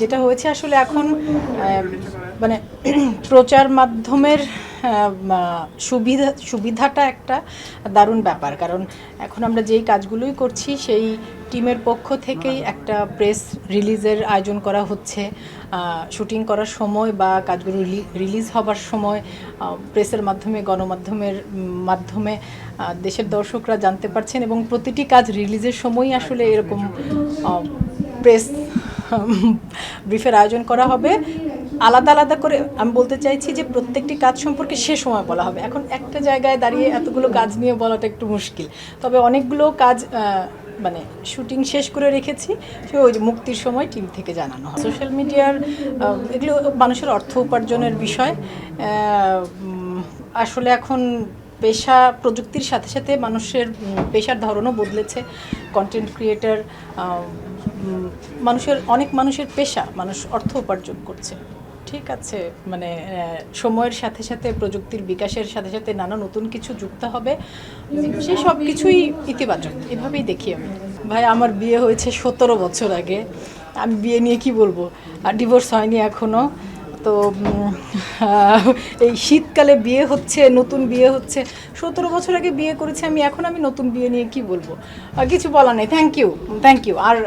যেটা হয়েছে আসলে এখন মানে প্রচার মাধ্যমের সুবিধা, সুবিধাটা একটা দারুণ ব্যাপার। কারণ এখন আমরা যেই কাজগুলোই করছি, সেই টিমের পক্ষ থেকেই একটা প্রেস রিলিজের আয়োজন করা হচ্ছে। শুটিং করার সময় বা কাজগুলো রিলিজ হবার সময় প্রেসের মাধ্যমে, গণমাধ্যমের মাধ্যমে দেশের দর্শকরা জানতে পারছেন এবং প্রতিটি কাজ রিলিজের সময়ই আসলে এরকম প্রেস ব্রিফের আয়োজন করা হবে। আলাদা আলাদা করে আমি বলতে চাইছি যে প্রত্যেকটি কাজ সম্পর্কে সে সময় বলা হবে। এখন একটা জায়গায় দাঁড়িয়ে এতগুলো কাজ নিয়ে বলাটা একটু মুশকিল। তবে অনেকগুলো কাজ মানে শুটিং শেষ করে রেখেছি। সে ওই যে মুক্তির সময় টিম থেকে জানানো হয় সোশ্যাল মিডিয়ার এগুলো মানুষের অর্থ উপার্জনের বিষয়। আসলে এখন পেশা প্রযুক্তির সাথে সাথে মানুষের পেশার ধরনও বদলেছে। কন্টেন্ট ক্রিয়েটার মানুষের, অনেক মানুষের পেশা মানুষ অর্থ উপার্জন করছে। ঠিক আছে? মানে সময়ের সাথে সাথে, প্রযুক্তির বিকাশের সাথে সাথে নানা নতুন কিছু যুক্ত হবে। সে সব কিছুই ইতিবাচক। এভাবেই দেখি আমি। ভাই, আমার বিয়ে হয়েছে সতেরো বছর আগে। আমি বিয়ে নিয়ে কি বলব? আর ডিভোর্স হয়নি এখনও তো এই শীতকালে বিয়ে হচ্ছে, নতুন বিয়ে হচ্ছে। সতেরো বছর আগে বিয়ে করেছি আমি, এখন আমি নতুন বিয়ে নিয়ে কি বলব? কিছু বলা নেই। Thank you thank you R